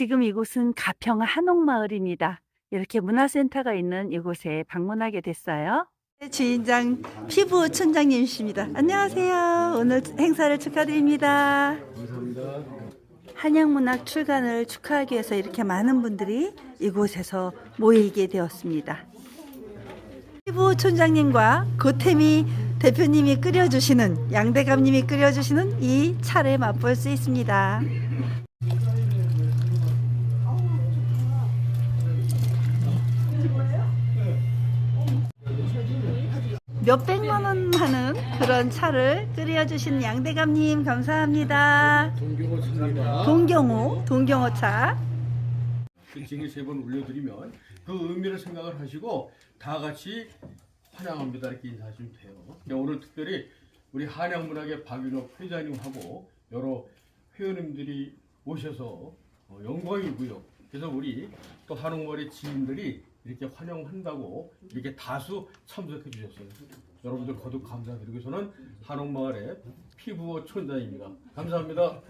지금 이곳은 가평 한옥마을입니다. 이렇게 문화센터가 있는 이곳에 방문하게 됐어요. 주인장 피부 촌장님이십니다. 안녕하세요. 오늘 행사를 축하드립니다. 한양문학 출간을 축하하기 위해서 이렇게 많은 분들이 이곳에서 모이게 되었습니다. 피부 촌장님과 고태미 대표님이 끓여주시는 양대감님이 끓여주시는 이 차를 맛볼 수 있습니다. 몇백만 원 하는 그런 차를 끓여주신 양대감님 감사합니다. 동경호입니다. 동경호, 동경호 차. 징에 세번 올려드리면 그 의미를 생각을 하시고 다 같이 환영합니다 이렇게 인사하시면 돼요. 네, 오늘 특별히 우리 한양문학의 박윤옥 회장님하고 여러 회원님들이 오셔서 어, 영광이고요. 그래서 우리 또 한옥마을의 지인들이 이렇게 환영한다고 이렇게 다수 참석해 주셨어요. 여러분들 거듭 감사드리고 저는 한옥마을의 피부호 촌장입니다. 감사합니다.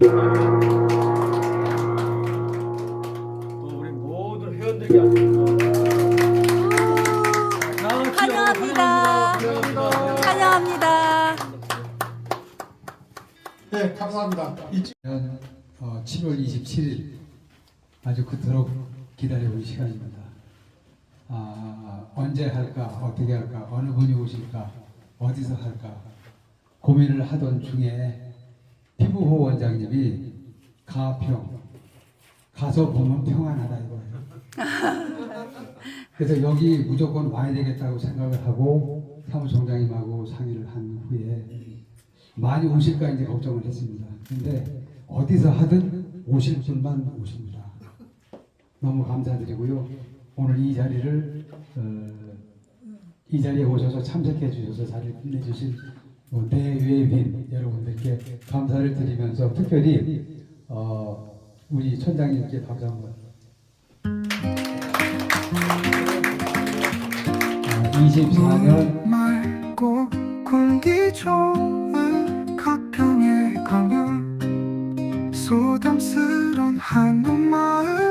또 감사합니다. 이한 어, 7월 27일 아주 그토록 기다려온 시간입니다. 아, 언제 할까, 어떻게 할까, 어느 분이 오실까, 어디서 할까 고민을 하던 중에 피부호 원장님이 가평 가서 보면 평안하다 이거예요. 그래서 여기 무조건 와야 되겠다고 생각을 하고 사무총장님하고 상의를 한 후에 많이 오실까 이제 걱정을 했습니다. 근데 어디서 하든 오실 분만 오십니다. 너무 감사드리고요. 오늘 이 자리를 어, 이 자리에 오셔서 참석해 주셔서 자리를 빛내주신 뭐 대외빈 여러분들께 감사를 드리면서 특별히 어, 우리 촌장님께 박수 한번. 어, 24년 한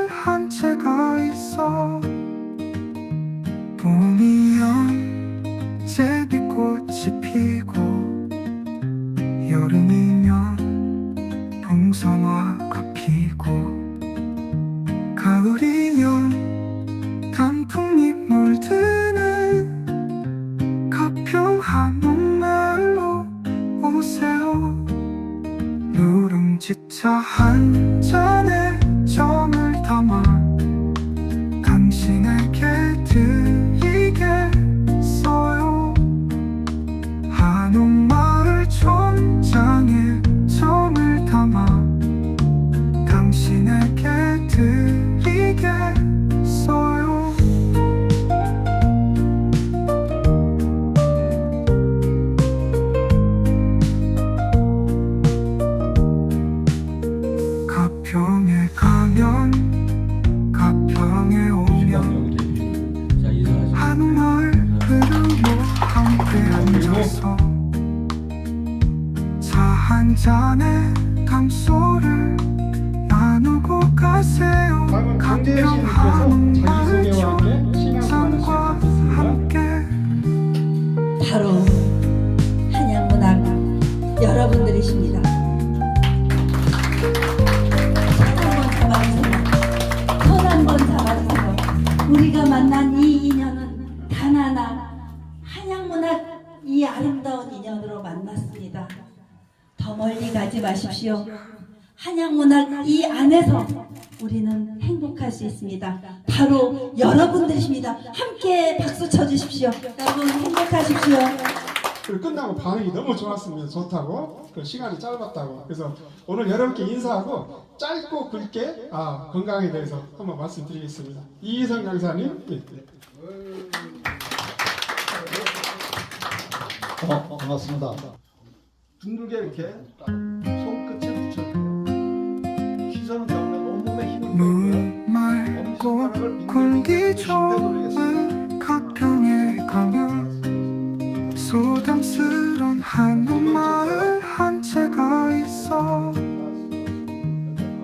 차 한 잔에 멀리 가지 마십시오. 한양문학 이 안에서 우리는 행복할 수 있습니다. 바로 여러분들이십니다. 함께 박수 쳐주십시오. 여러분 행복하십시오. 그리고 끝나고 반응이 너무 좋았습니다. 좋다고. 그 시간이 짧았다고. 그래서 오늘 여러분께 인사하고 짧고 굵게 아, 건강에 대해서 한번 말씀드리겠습니다. 이희성 강사님. 예, 예. 어, 반갑습니다. 둥글게 이렇게 손끝에 붙여줘요. 시선은 경락 온몸에 힘을 공기 좋은 가평에 가면 소담스런 한옥마을 한 채가 있어.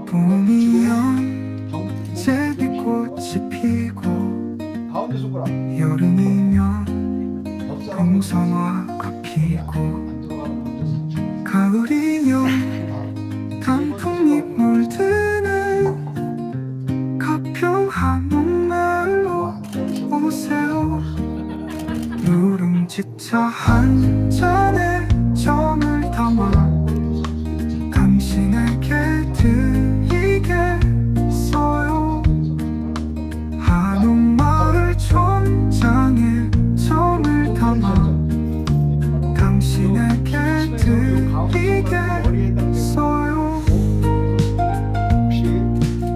봄이면 제비 꽃이 피고 가운데 손가락. 여름이면 동성화가 피고 드리겠어요. 혹시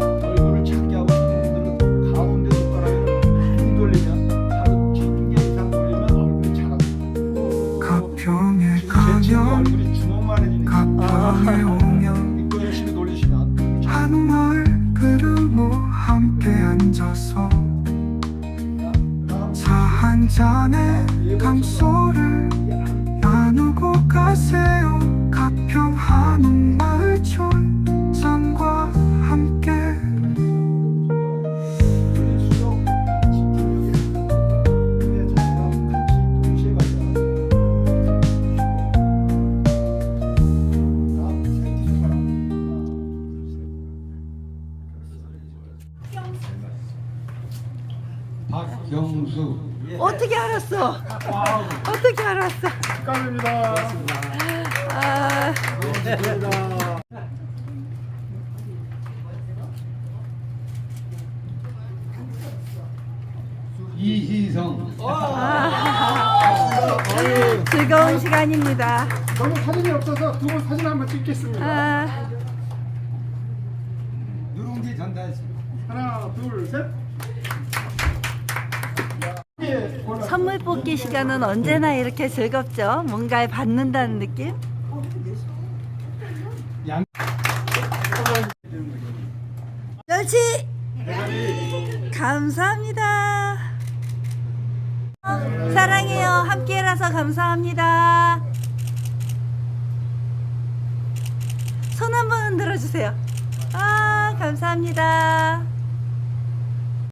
얼굴을 작게 하고 싶은 분들은 가운데 손가락을 많이 돌리면 하루 천개 이상 돌리면 얼굴이 작아집니다. 가평에 제 친구 가면 얼굴이 주먹만 해지니까 가평에 오면 이거 열심히 돌리시면 한옥마을 그루모 함께 앉아서 차 한 잔에 강소를 나누고 가세요 어떻게 알았어? 어떻게 알았어? 축하드립니다. 아, 이희성 즐거운 시간입니다. 너무 사진이 없어서 두 분 사진 한번 찍겠습니다. 아, 누룽지 전달 하나, 둘, 셋. 예, 오늘 선물 뽑기 시간은 언제나 이렇게 즐겁죠? 뭔가를 받는다는 느낌? 양 멸치! 감사합니다. 사랑해요. 함께라서 감사합니다. 손 한 번 흔들어 주세요. 아, 감사합니다.